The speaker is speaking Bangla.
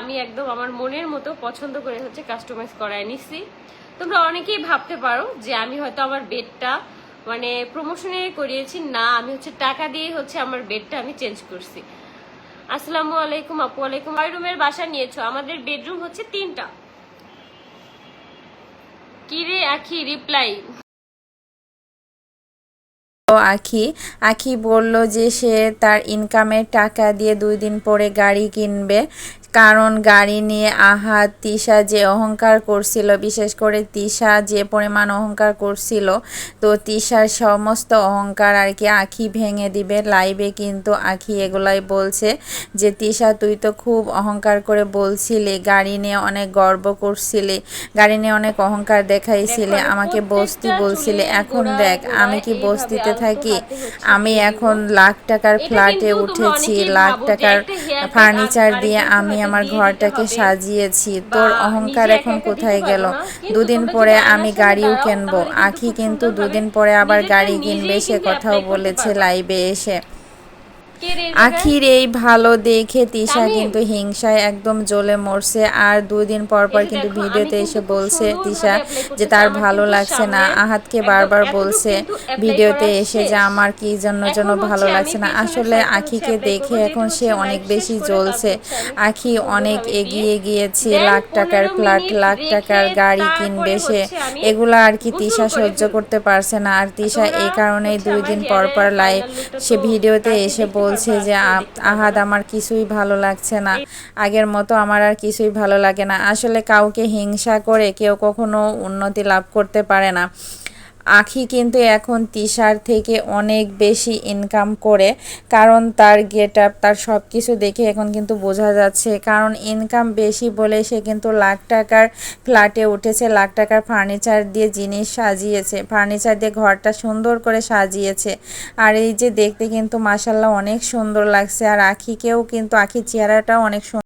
আমি একদম আমার মনের মতো পছন্দ করে হচ্ছে কাস্টমাইজ করায় নিছি। তোমরা অনেকেই ভাবতে পারো যে আমি হয়তো আমার বেডটা মানে প্রমোশনে করিয়েছি, না, আমি হচ্ছে টাকা দিয়ে হচ্ছে আমার বেডটা আমি চেঞ্জ করছি। আসসালামু আলাইকুম আপু আলাইকুম কয় রুমের বাসা নিয়েছো? আমাদের বেডরুম হচ্ছে তিনটা। কিরে আখি রিপ্লাই আখি আখি বলল যে সে তার ইনকামের টাকা দিয়ে দুই দিন পরে গাড়ি কিনবে। কারণ গাড়ি নিয়ে আহাত তিশা যে অহংকার করছিল বিশেষ করে তিশা যে পরিমাণ অহংকার করছিল তো তিশার সমস্ত অহংকার আর কি আখি ভেঙে দিবে। লাইভে কিন্তু আখি এগুলাই বলছে যে তিশা তুই তো খুব অহংকার করে বলছিলি গাড়ি নিয়ে অনেক গর্ব করছিলি গাড়ি নিয়ে অনেক অহংকার দেখাইছিলে আমাকে বস্তি বলছিলে এখন দেখ আমি কি বস্তিতে থাকি? আমি এখন লাখ টাকার ফ্ল্যাটে উঠেছি লাখ টাকার ফার্নিচার দিয়ে আমি আমার ঘরটাকে সাজিয়েছি। তোর অহংকার এখন কোথায় গেল? দুদিন পরে আমি গাড়িও কিনবো। আখি কিন্তু দুদিন পরে আবার গাড়ি কিনবে। সে কথাও বলেছে লাইবে লাইভে এসে? আখির এই ভালো দেখে তিশা কিন্তু হিংসায় একদম জ্বলে মরছে। আর দুই দিন পর পর কিন্তু ভিডিওতে এসে বলছে তিশা যে তার ভালো লাগছে না। আহাতকে বারবার বলছে ভিডিওতে এসে যে আমার কি জন্য জন্য ভালো লাগছে না। আসলে আখিকে দেখে এখন সে অনেক বেশি জ্বলছে। আখি অনেক এগিয়ে গিয়েছে লাখ টাকার 15 ফ্ল্যাট লাখ টাকার গাড়ি কিনবে সে। এগুলো আর কি তিশা সহ্য করতে পারছে না। আর তিশা এই কারণেই দুই দিন পর পর লাইভ সে ভিডিওতে এসে দেখতে বলছে যে আহাদ, আমার কিছুই ভালো লাগছে না। আগের মতো আমার আর কিছুই ভালো লাগে না। আসলে কাউকে হিংসা করে কেউ কখনো উন্নতি লাভ করতে পারে না। আখি কিন্তু এখন তিশার থেকে অনেক বেশি ইনকাম করে, কারণ তার গেট আপ তার সব কিছু দেখে এখন কিন্তু বোঝা যাচ্ছে। কারণ ইনকাম বেশি বলে সে কিন্তু লাখ টাকার ফ্ল্যাটে উঠেছে, লাখ টাকার ফার্নিচার দিয়ে জিনিস সাজিয়েছে ফার্নিচার দিয়ে ঘরটা সুন্দর করে সাজিয়েছে। আর এই যে দেখতে কিন্তু মাসাল্লাহ অনেক সুন্দর লাগছে। আর আখিকেও কিন্তু, আখির চেহারাটাও অনেক সুন্দর